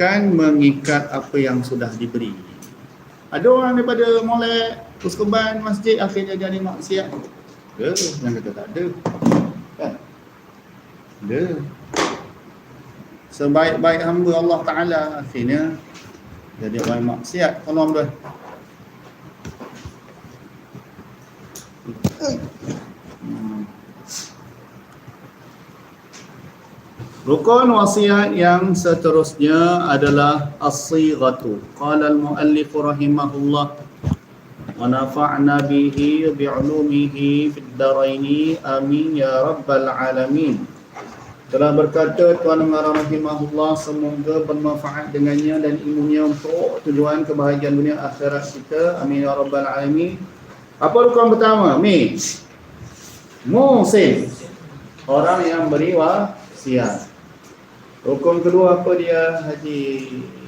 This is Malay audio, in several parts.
akan mengikat apa yang sudah diberi. Ada orang daripada molek, uskuban, masjid akhirnya jadi maksiat. Ada, yang kata tak ada. Kan? Ada. Sebaik-baik hamba Allah Ta'ala akhirnya jadi orang maksiat. Tolong tuan. Rukun wasiat yang seterusnya adalah as-sighatu. Qala al-muallif rahimahullah wa nafa'na bihi bi'ulumihi fid amin ya rabbal alamin. Telah berkata Tuan Mengarah Rahimahullah semoga bermanfaat dengannya dan ilmunya untuk tujuan kebahagiaan dunia akhirat kita. Amin ya rabbal alamin. Apa rukun pertama? Mi. Musim. Orang yang beri wasiat. Rukun kedua apa dia Haji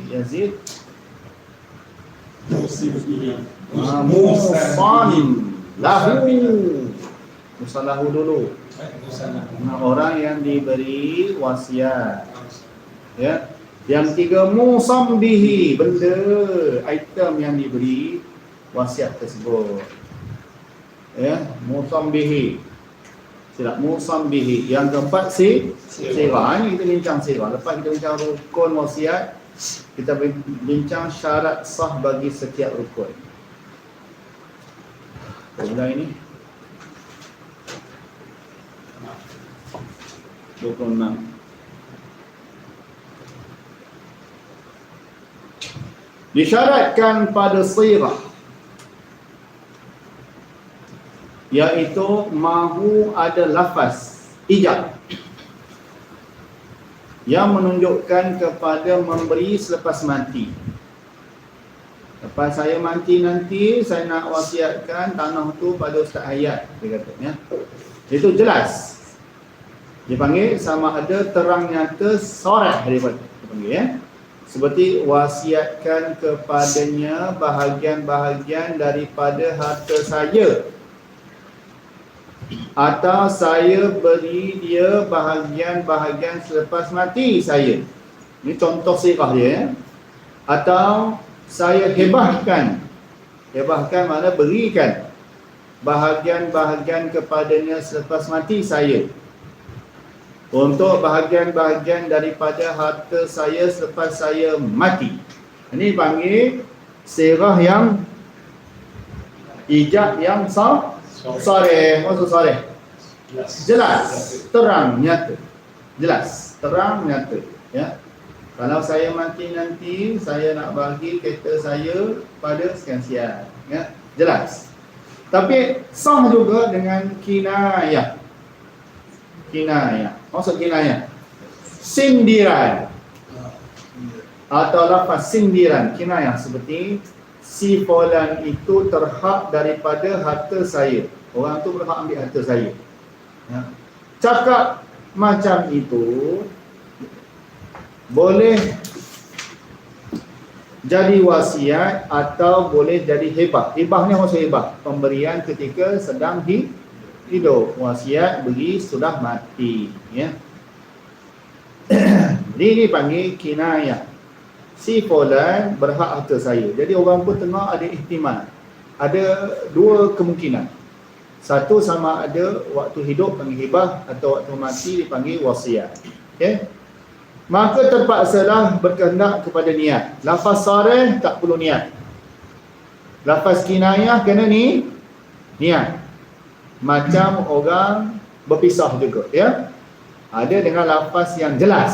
Yazid? Musim ini. Ah, lahu. Musan lahu dulu. Nah, orang yang diberi wasiat. Ya. Yang tiga musam bihi, benda item yang diberi wasiat tersebut. Ya, musam bihi. Silap musam bihi. Yang keempat si sirah. Ini kita bincang sirah. Lepas kita bincang rukun wasiat, kita bincang syarat sah bagi setiap rukun. Mulai ini. 26 Disyaratkan pada sirah Iaitu mahu ada lafaz ijab. Yang menunjukkan kepada memberi selepas mati. Lepas saya mati nanti Saya nak wasiatkan tanah tu pada Ustaz Hayat Dia kata ya. Itu jelas. Dipanggil sama ada terang nyata sorah dia panggil ya. Seperti wasiatkan kepadanya bahagian-bahagian daripada harta saya atau saya beri dia bahagian-bahagian selepas mati saya. Ini contoh sirah dia ya atau saya hebahkan. Hebahkan mana? Berikan bahagian-bahagian kepadanya selepas mati saya. Untuk bahagian-bahagian daripada harta saya selepas saya mati. Ini panggil serah yang ijab yang sah sore. Maksud sore? Jelas, terang, nyata. Jelas, terang, nyata. Ya. Kalau saya mati nanti, saya nak bagi kereta saya pada sekian-sekian. Ya. Jelas. Tapi sah juga dengan kinayah kinayah. Maksud kinayah? Sindiran. Atau lafaz sindiran. Kinayah seperti si fulan itu terhak daripada harta saya. Orang tu berhak ambil harta saya. Ya. Cakap macam itu boleh jadi wasiat atau boleh jadi hebah. Hebah ni maksud hebah. Pemberian ketika sedang di hidup wasiat beri sudah mati ya ini dipanggil kinayah si fulan berhak harta saya. Jadi orang pun tengah ada ihtimal. Ada dua kemungkinan. Satu sama ada waktu hidup panggil hibah atau waktu mati dipanggil wasiat. Okay? maka terpaksalah berkehendak kepada niat. Lafaz sarih tak perlu niat. Lafaz kinayah kena ni niat. Macam orang berpisah juga ya? Ada dengan lafaz yang jelas.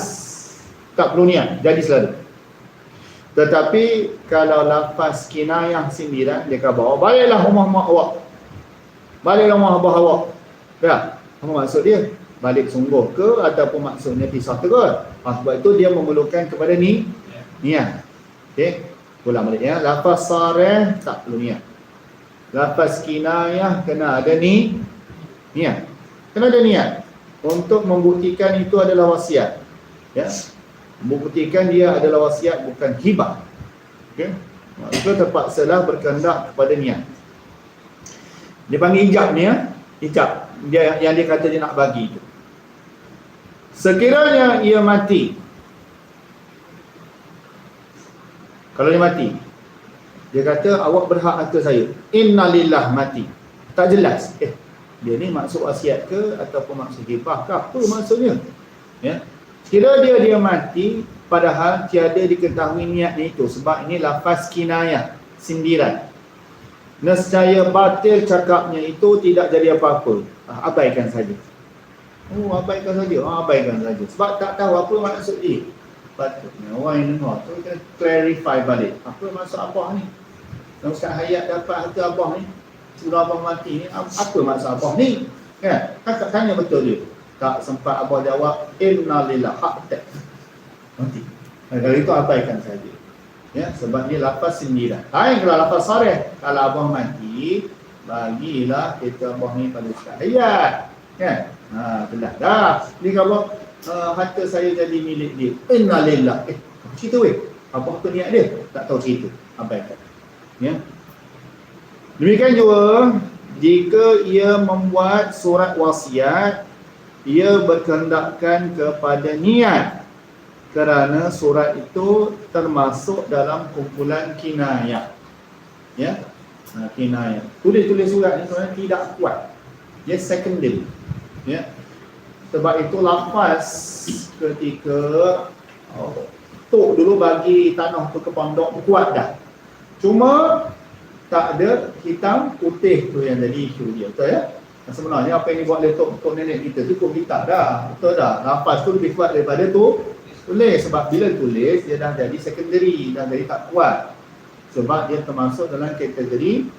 Tak perlu niat. Jadi selalu tetapi kalau lafaz kinayah sindiran dia akan bawa. Baliklah rumah mak awak. Baliklah rumah abah awak. Ya apa maksud dia? Balik sungguh ke ataupun maksudnya pisah terus? Ha, sebab itu dia memerlukan kepada ni niat. Okey ulang balik ya. Lafaz sarih tak perlu niat. Lafaz kinayah kena ada ni niat. Kena ada niat. Untuk membuktikan itu adalah wasiat. Ya. Membuktikan dia adalah wasiat bukan hibah. Okey. Maka terpaksalah berkehendak kepada niat. Dia panggil ijab ni ya. Ijab. Dia yang dia kata dia nak bagi itu. Sekiranya ia mati Kalau dia mati, dia kata awak berhak harta saya. Innalillah mati. Tak jelas. Eh, dia ni maksud wasiat ke ataupun maksud hibah ke apa maksudnya? Ya. Kira dia dia mati padahal tiada diketahui niatnya itu sebab ini lafaz kinayah, sindiran. Nescaya batil cakapnya itu tidak jadi apa-apa. Ah, abaikan saja. Oh, abaikan saja. Oh, abaikan saja. Sebab tak tahu apa maksud dia. Patutnya orang yang dengar tu kita clarify balik. Apa maksud abah ni? Dan Ustaz Hayat dapat harta abah ni. Sudah abah mati ni. Apa maksud abah ni? Kan? Kakak tanya betul dia. Tak sempat abah jawab. Inna lillah hak tak. Mati. Dari itu abaikan saja. Ya, sebab dia lapas sembilan. Lain kalau lapas sore. Kalau abah mati, bagilah kita abah ni pada Hayat. Kan? Ha, belah dah. Ni kalau uh, harta saya jadi milik dia. Innalillah. Eh, cerita weh. Apa apa niat dia? Tak tahu cerita. Abaikan. Ya. Demikian juga jika ia membuat surat wasiat ia berkehendakkan kepada niat kerana surat itu termasuk dalam kumpulan kinayah. Ya. Ha, kinayah. Tulis-tulis surat ni sebenarnya tidak kuat. Dia secondary. Ya. Sebab itu lafaz ketika oh, Tok dulu bagi tanah tu ke pondok kuat dah. Cuma tak ada hitam putih tu yang jadi isu dia. Betul ya? Dan sebenarnya apa yang dibuat oleh tok, tok nenek kita cukup kita dah. Betul dah. Lafaz tu lebih kuat daripada tu tulis. Sebab bila tulis dia dah jadi secondary. Dah jadi tak kuat. Sebab dia termasuk dalam kategori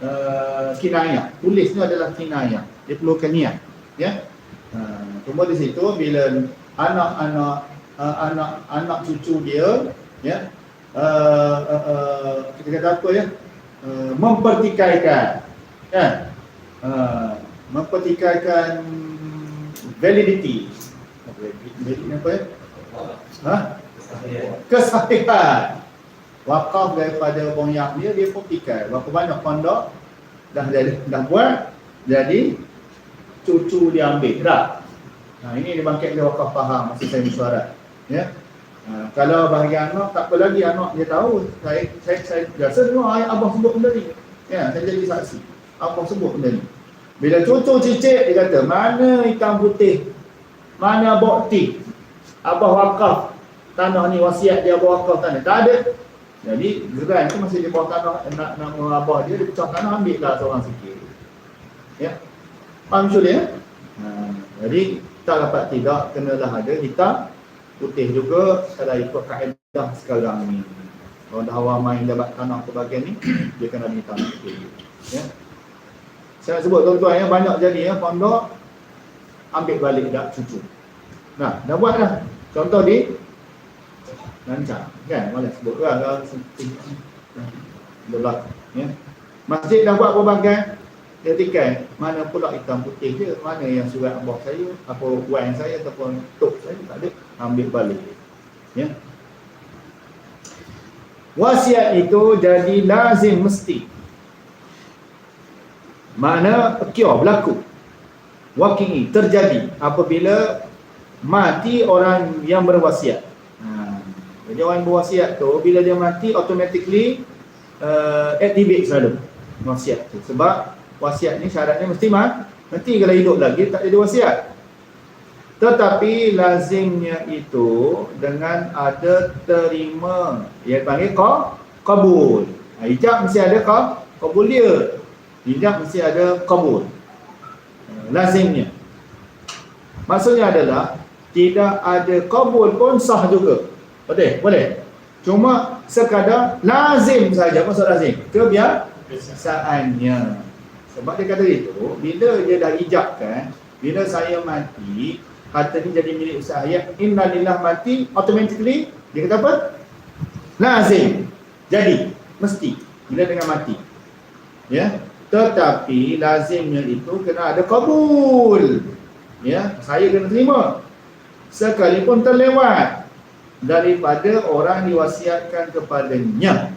uh, kinayah. Tulis ni adalah kinayah. Dia perlukan niat. Ya? Uh, Cuma di situ bila anak-anak uh, anak anak cucu dia ya uh, uh, uh, kita kata apa ya uh, mempertikaikan ya uh, mempertikaikan validity validity apa ya ha kesahihan wakaf daripada bonyak dia dia pertikai berapa banyak pondok dah jadi dah buat jadi cucu dia ambil tak Nah ini dia bangkit dia wakaf faham masa saya mesyuarat. Ya. Ha, kalau bahagian anak tak apa lagi anak dia tahu saya saya saya biasa dengar ayat abah sebut benda ni. Ya, saya jadi saksi. Abah sebut benda ni. Bila cucu cicit dia kata mana hitam putih? Mana bukti? Abah wakaf tanah ni wasiat dia abah wakaf tanah. Tak ada. Jadi geran tu masih dia bawa tanah nak nama abah dia dia pecah tanah ambil lah seorang sikit. Ya. Faham macam ya? Ha, jadi tak dapat tidak kenalah ada hitam putih juga kalau ikut kaedah sekarang ni kalau dah awal main dapat tanah ke bagian ni dia kena hitam putih ya saya nak sebut tuan-tuan ya banyak jadi ya pondok ambil balik dak cucu. Nah dah buat dah. Contoh di lancar kan? Malas sebut lah kalau Belah, ya. Masjid dah buat berbagai dia tikai mana pula hitam putih dia mana yang surat abah saya apa wan saya ataupun tok saya tak ada. Ambil balik ya. Wasiat itu jadi lazim mesti mana kio berlaku. Waqi'i terjadi apabila mati orang yang berwasiat. Ha. jadi orang berwasiat tu bila dia mati automatically uh, activate selalu wasiat tu. Sebab wasiat ni syaratnya mesti mah nanti kalau hidup lagi tak ada wasiat. Tetapi lazimnya itu dengan ada terima. Ia panggil kau kabul. Ha, ijab mesti ada kau kabul dia ijab mesti ada kabul ha, lazimnya maksudnya adalah tidak ada kabul pun sah juga boleh boleh cuma sekadar lazim saja maksud lazim kebiasaannya sebab dia kata itu, bila dia dah ijabkan, bila saya mati, harta ni jadi milik usaha ya, inna lillah mati, automatically, dia kata apa? Lazim. Jadi, mesti. Bila dengan mati. Ya. Tetapi, lazimnya itu kena ada kabul. Ya. Saya kena terima. Sekalipun terlewat daripada orang diwasiatkan kepadanya.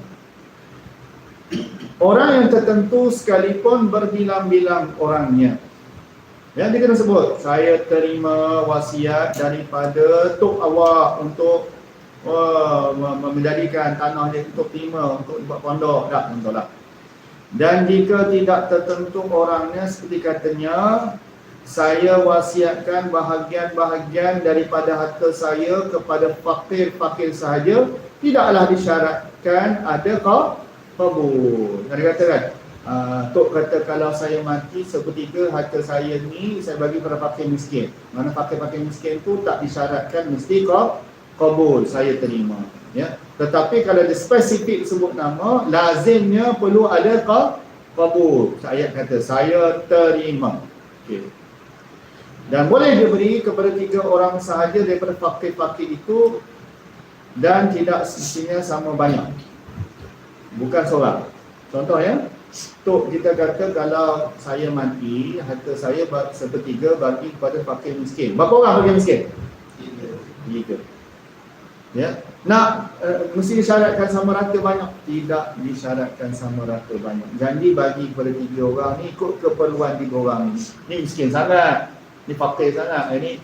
Orang yang tertentu sekalipun berbilang-bilang orangnya. Yang dia kena sebut, saya terima wasiat daripada tok awak untuk me- menjadikan tanah dia untuk terima untuk buat pondok tak contohlah. Dan jika tidak tertentu orangnya seperti katanya saya wasiatkan bahagian-bahagian daripada harta saya kepada fakir-fakir sahaja tidaklah disyaratkan ada kau kabul. Ada kata kan? Uh, Tok kata kalau saya mati sepertiga harta saya ni saya bagi pada fakir miskin. Mana fakir-fakir miskin tu tak disyaratkan mesti kau kabul saya terima. Ya. Tetapi kalau dia spesifik sebut nama, lazimnya perlu ada kabul. Ayat kata saya terima. Okey. Dan boleh diberi kepada tiga orang sahaja daripada fakir-fakir itu dan tidak sisinya sama banyak. Bukan seorang. Contoh ya, Tok kita kata kalau saya mati, harta saya sepertiga bagi kepada fakir miskin. Berapa orang fakir miskin? Tiga. Ya. Nak uh, mesti disyaratkan sama rata banyak? Tidak disyaratkan sama rata banyak. Janji bagi kepada tiga orang ni ikut keperluan tiga orang ni. Ni miskin sangat. Ni fakir sangat. Ini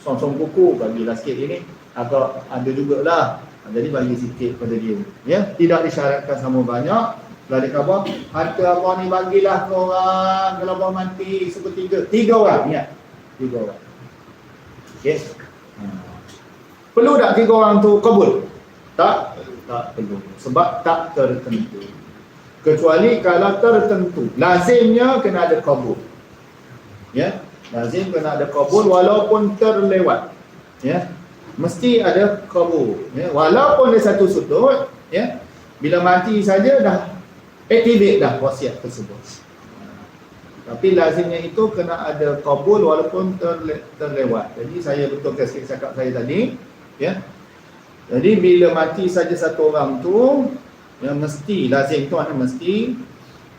song-song kuku bagilah sikit ini. Agak ada jugalah. Jadi bagi sikit pada dia. Ya, tidak disyaratkan sama banyak. Lalu dia kata, harta apa ni bagilah ke orang kalau abang mati sepertiga. Tiga orang, ya. Tiga orang. Okey. Perlu tak tiga orang tu kabul? Tak, tak perlu. Sebab tak tertentu. Kecuali kalau tertentu. Lazimnya kena ada kabul. Ya, lazim kena ada kabul walaupun terlewat. Ya, mesti ada kabul. Ya, walaupun dia satu sudut, ya, bila mati saja dah activate dah wasiat tersebut. Tapi lazimnya itu kena ada kabul walaupun terle- terlewat. Jadi saya betulkan sikit cakap saya tadi, ya. Jadi bila mati saja satu orang tu, yang mesti lazim tu maknanya mesti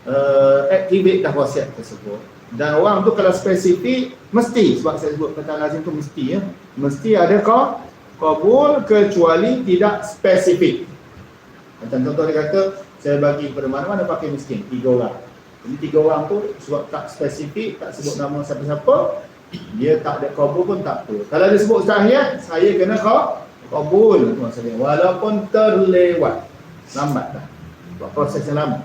uh, activate dah wasiat tersebut. Dan orang tu kalau spesifik mesti sebab saya sebut kata lazim tu mesti ya. Mesti ada ka kabul kecuali tidak spesifik. Macam contoh dia kata saya bagi kepada mana-mana pakai miskin tiga orang. Jadi tiga orang tu sebab tak spesifik, tak sebut nama siapa-siapa, dia tak ada kabul pun tak apa. Kalau dia sebut tahiyat, saya kena ka kabul maksudnya walaupun terlewat. Lambat dah. Proses yang lama.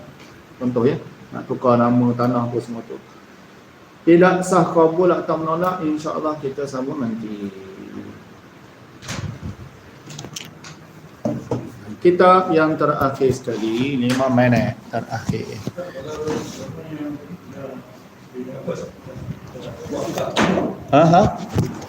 Contoh ya, nak tukar nama tanah apa semua tu. Tidak sah kabul atau menolak, insya-Allah kita sambung nanti. Kitab yang terakhir sekali, lima minit terakhir. Aha.